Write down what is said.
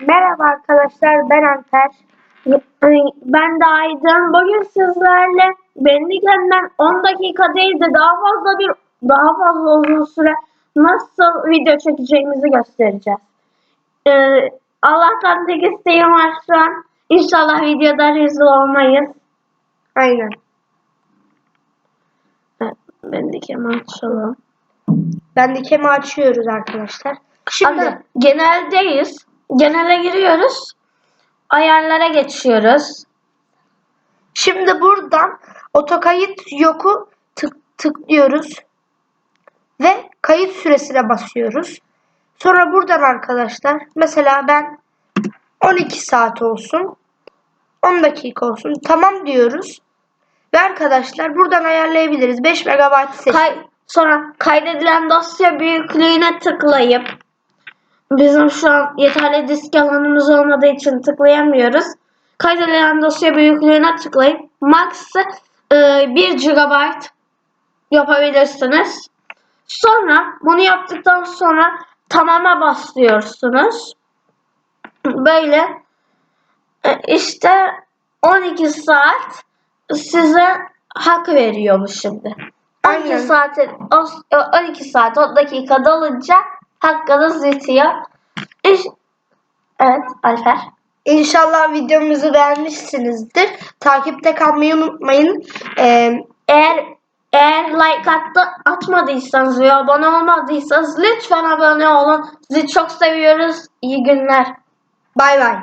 Merhaba arkadaşlar ben Alper. Ben de Aydın. Bugün sizlerle Bendiken'den 10 dakika değil de daha fazla bir daha fazla uzun süre nasıl video çekeceğimizi göstereceğiz. Ee, Allah'tan tek isteğim var şu an. İnşallah videoda rezil olmayız. Aynen. Evet, Bendiken'i açalım. Bendikemi açıyoruz arkadaşlar. Şimdi Şimdi geneldeyiz. Genele giriyoruz. Ayarlara geçiyoruz. şimdi buradan otokayıt yoku tık, tıklıyoruz ve kayıt süresine basıyoruz. Sonra buradan arkadaşlar mesela ben 12 saat olsun 10 dakika olsun tamam diyoruz. Ve arkadaşlar buradan ayarlayabiliriz. 5 MB seç. Kay sonra kaydedilen dosya büyüklüğüne tıklayıp bizim şu an yeterli disk alanımız olmadığı için tıklayamıyoruz. Kaydedilen dosya büyüklüğüne tıklayıp max e, 1 GB yapabilirsiniz. Sonra bunu yaptıktan sonra tamama basıyorsunuz. Böyle e, işte 12 saat size hak veriyor bu şimdi. 12 Aynen. saat 12 saat 10 dakika dolunca hakkınız bitiyor. İş- Evet Alper. İnşallah videomuzu beğenmişsinizdir. Takipte kalmayı unutmayın. Ee, Eğer eğer like attı, atmadıysanız ve abone olmadıysanız lütfen abone olun. Sizi çok seviyoruz. İyi günler. bay bay.